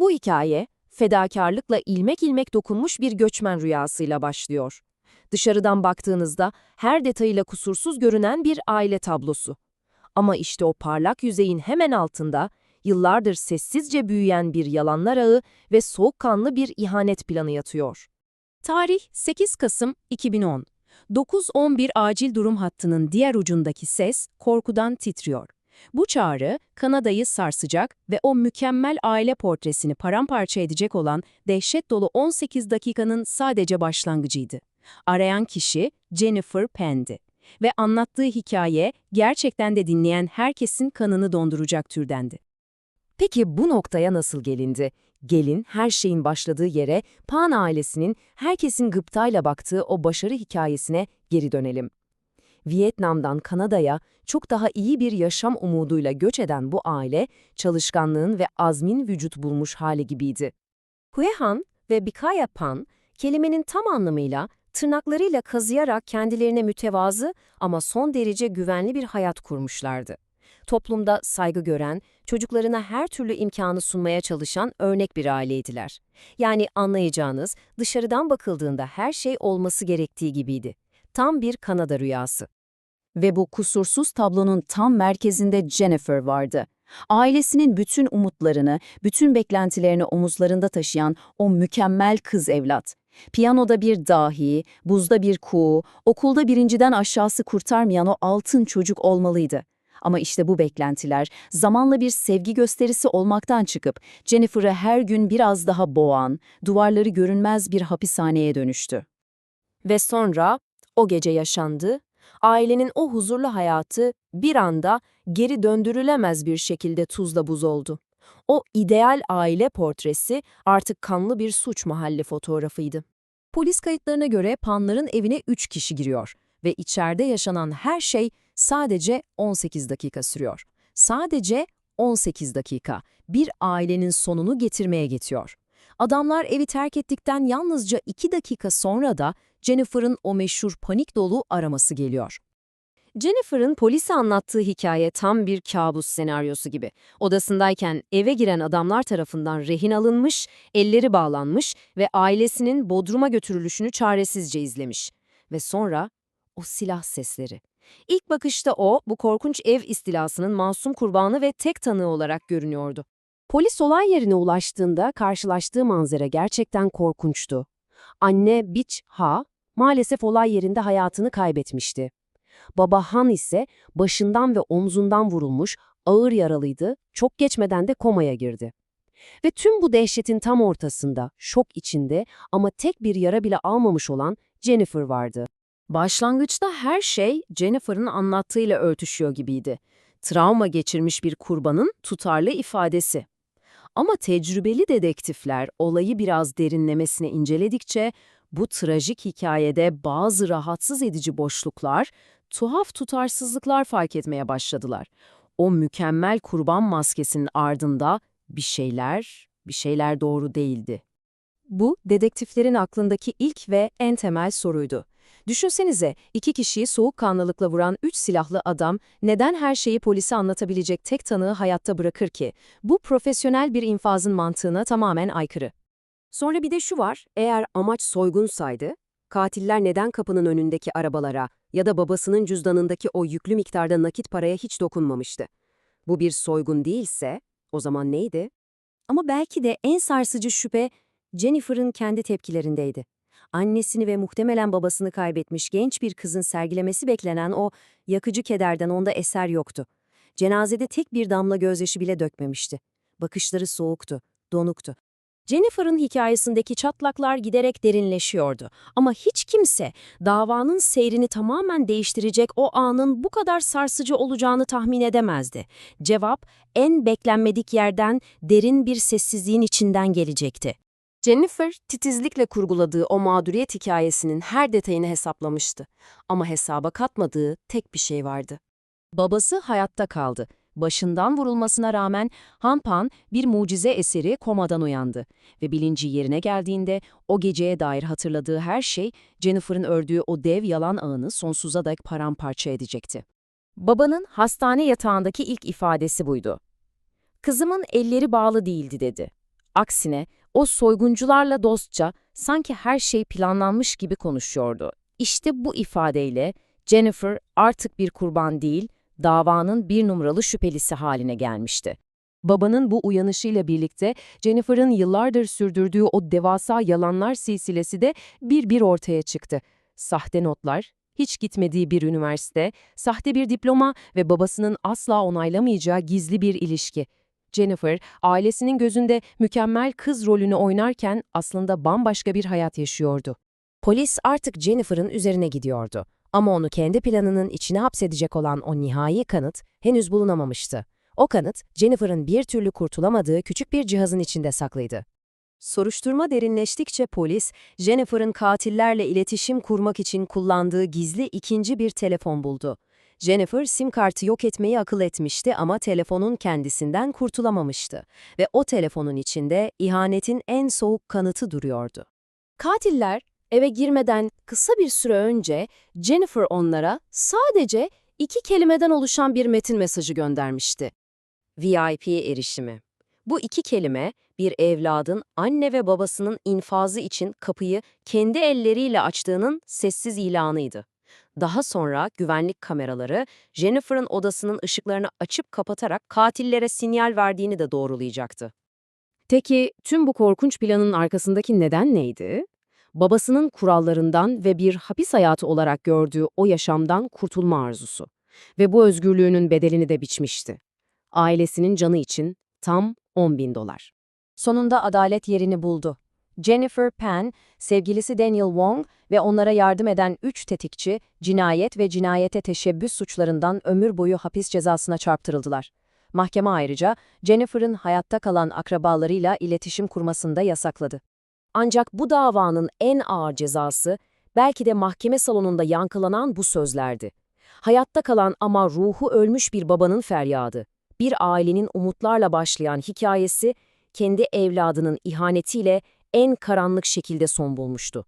Bu hikaye, fedakarlıkla ilmek ilmek dokunmuş bir göçmen rüyasıyla başlıyor. Dışarıdan baktığınızda her detayıyla kusursuz görünen bir aile tablosu. Ama işte o parlak yüzeyin hemen altında, yıllardır sessizce büyüyen bir yalanlar ağı ve soğukkanlı bir ihanet planı yatıyor. Tarih 8 Kasım 2010. 911 acil durum hattının diğer ucundaki ses korkudan titriyor. Bu çağrı Kanada'yı sarsacak ve o mükemmel aile portresini paramparça edecek olan dehşet dolu 18 dakikanın sadece başlangıcıydı. Arayan kişi Jennifer Penn'di ve anlattığı hikaye gerçekten de dinleyen herkesin kanını donduracak türdendi. Peki bu noktaya nasıl gelindi? Gelin her şeyin başladığı yere, Pan ailesinin herkesin gıptayla baktığı o başarı hikayesine geri dönelim. Vietnam'dan Kanada'ya çok daha iyi bir yaşam umuduyla göç eden bu aile, çalışkanlığın ve azmin vücut bulmuş hali gibiydi. Hue Han ve Bikaya Pan, kelimenin tam anlamıyla tırnaklarıyla kazıyarak kendilerine mütevazı ama son derece güvenli bir hayat kurmuşlardı. Toplumda saygı gören, çocuklarına her türlü imkanı sunmaya çalışan örnek bir aileydiler. Yani anlayacağınız, dışarıdan bakıldığında her şey olması gerektiği gibiydi. Tam bir Kanada rüyası. Ve bu kusursuz tablonun tam merkezinde Jennifer vardı. Ailesinin bütün umutlarını, bütün beklentilerini omuzlarında taşıyan o mükemmel kız evlat. Piyanoda bir dahi, buzda bir kuğu, okulda birinciden aşağısı kurtarmayan o altın çocuk olmalıydı. Ama işte bu beklentiler zamanla bir sevgi gösterisi olmaktan çıkıp Jennifer'ı her gün biraz daha boğan, duvarları görünmez bir hapishaneye dönüştü. Ve sonra o gece yaşandı, ailenin o huzurlu hayatı bir anda geri döndürülemez bir şekilde tuzla buz oldu. O ideal aile portresi artık kanlı bir suç mahalli fotoğrafıydı. Polis kayıtlarına göre Panların evine 3 kişi giriyor ve içeride yaşanan her şey sadece 18 dakika sürüyor. Sadece 18 dakika bir ailenin sonunu getirmeye getiriyor. Adamlar evi terk ettikten yalnızca 2 dakika sonra da Jennifer'ın o meşhur panik dolu araması geliyor. Jennifer'ın polise anlattığı hikaye tam bir kabus senaryosu gibi. Odasındayken eve giren adamlar tarafından rehin alınmış, elleri bağlanmış ve ailesinin bodruma götürülüşünü çaresizce izlemiş. Ve sonra o silah sesleri. İlk bakışta o, bu korkunç ev istilasının masum kurbanı ve tek tanığı olarak görünüyordu. Polis olay yerine ulaştığında karşılaştığı manzara gerçekten korkunçtu. Anne Bitch Ha, maalesef olay yerinde hayatını kaybetmişti. Baba Han ise başından ve omzundan vurulmuş, ağır yaralıydı, çok geçmeden de komaya girdi. Ve tüm bu dehşetin tam ortasında, şok içinde ama tek bir yara bile almamış olan Jennifer vardı. Başlangıçta her şey Jennifer'ın anlattığıyla örtüşüyor gibiydi. Travma geçirmiş bir kurbanın tutarlı ifadesi. Ama tecrübeli dedektifler olayı biraz derinlemesine inceledikçe bu trajik hikayede bazı rahatsız edici boşluklar, tuhaf tutarsızlıklar fark etmeye başladılar. O mükemmel kurban maskesinin ardında bir şeyler, bir şeyler doğru değildi. Bu, dedektiflerin aklındaki ilk ve en temel soruydu. Düşünsenize, iki kişiyi soğukkanlılıkla vuran üç silahlı adam neden her şeyi polise anlatabilecek tek tanığı hayatta bırakır ki? Bu profesyonel bir infazın mantığına tamamen aykırı. Sonra bir de şu var, eğer amaç soygunsaydı, katiller neden kapının önündeki arabalara ya da babasının cüzdanındaki o yüklü miktarda nakit paraya hiç dokunmamıştı? Bu bir soygun değilse, o zaman neydi? Ama belki de en sarsıcı şüphe Jennifer'ın kendi tepkilerindeydi annesini ve muhtemelen babasını kaybetmiş genç bir kızın sergilemesi beklenen o yakıcı kederden onda eser yoktu. Cenazede tek bir damla gözyaşı bile dökmemişti. Bakışları soğuktu, donuktu. Jennifer'ın hikayesindeki çatlaklar giderek derinleşiyordu ama hiç kimse davanın seyrini tamamen değiştirecek o anın bu kadar sarsıcı olacağını tahmin edemezdi. Cevap en beklenmedik yerden derin bir sessizliğin içinden gelecekti. Jennifer, titizlikle kurguladığı o mağduriyet hikayesinin her detayını hesaplamıştı. Ama hesaba katmadığı tek bir şey vardı. Babası hayatta kaldı. Başından vurulmasına rağmen Hanpan bir mucize eseri komadan uyandı ve bilinci yerine geldiğinde o geceye dair hatırladığı her şey Jennifer'ın ördüğü o dev yalan ağını sonsuza dek paramparça edecekti. Babanın hastane yatağındaki ilk ifadesi buydu. Kızımın elleri bağlı değildi dedi. Aksine o soyguncularla dostça sanki her şey planlanmış gibi konuşuyordu. İşte bu ifadeyle Jennifer artık bir kurban değil, davanın bir numaralı şüphelisi haline gelmişti. Babanın bu uyanışıyla birlikte Jennifer'ın yıllardır sürdürdüğü o devasa yalanlar silsilesi de bir bir ortaya çıktı. Sahte notlar, hiç gitmediği bir üniversite, sahte bir diploma ve babasının asla onaylamayacağı gizli bir ilişki. Jennifer, ailesinin gözünde mükemmel kız rolünü oynarken aslında bambaşka bir hayat yaşıyordu. Polis artık Jennifer'ın üzerine gidiyordu. Ama onu kendi planının içine hapsedecek olan o nihai kanıt henüz bulunamamıştı. O kanıt, Jennifer'ın bir türlü kurtulamadığı küçük bir cihazın içinde saklıydı. Soruşturma derinleştikçe polis, Jennifer'ın katillerle iletişim kurmak için kullandığı gizli ikinci bir telefon buldu. Jennifer, sim kartı yok etmeyi akıl etmişti ama telefonun kendisinden kurtulamamıştı. Ve o telefonun içinde ihanetin en soğuk kanıtı duruyordu. Katiller, eve girmeden kısa bir süre önce Jennifer onlara sadece iki kelimeden oluşan bir metin mesajı göndermişti. VIP erişimi. Bu iki kelime bir evladın anne ve babasının infazı için kapıyı kendi elleriyle açtığının sessiz ilanıydı. Daha sonra güvenlik kameraları Jennifer'ın odasının ışıklarını açıp kapatarak katillere sinyal verdiğini de doğrulayacaktı. Peki tüm bu korkunç planın arkasındaki neden neydi? Babasının kurallarından ve bir hapis hayatı olarak gördüğü o yaşamdan kurtulma arzusu. Ve bu özgürlüğünün bedelini de biçmişti. Ailesinin canı için tam 10 bin dolar. Sonunda adalet yerini buldu. Jennifer Penn, sevgilisi Daniel Wong ve onlara yardım eden 3 tetikçi, cinayet ve cinayete teşebbüs suçlarından ömür boyu hapis cezasına çarptırıldılar. Mahkeme ayrıca Jennifer'ın hayatta kalan akrabalarıyla iletişim kurmasını da yasakladı. Ancak bu davanın en ağır cezası belki de mahkeme salonunda yankılanan bu sözlerdi. Hayatta kalan ama ruhu ölmüş bir babanın feryadı. Bir ailenin umutlarla başlayan hikayesi kendi evladının ihanetiyle en karanlık şekilde son bulmuştu.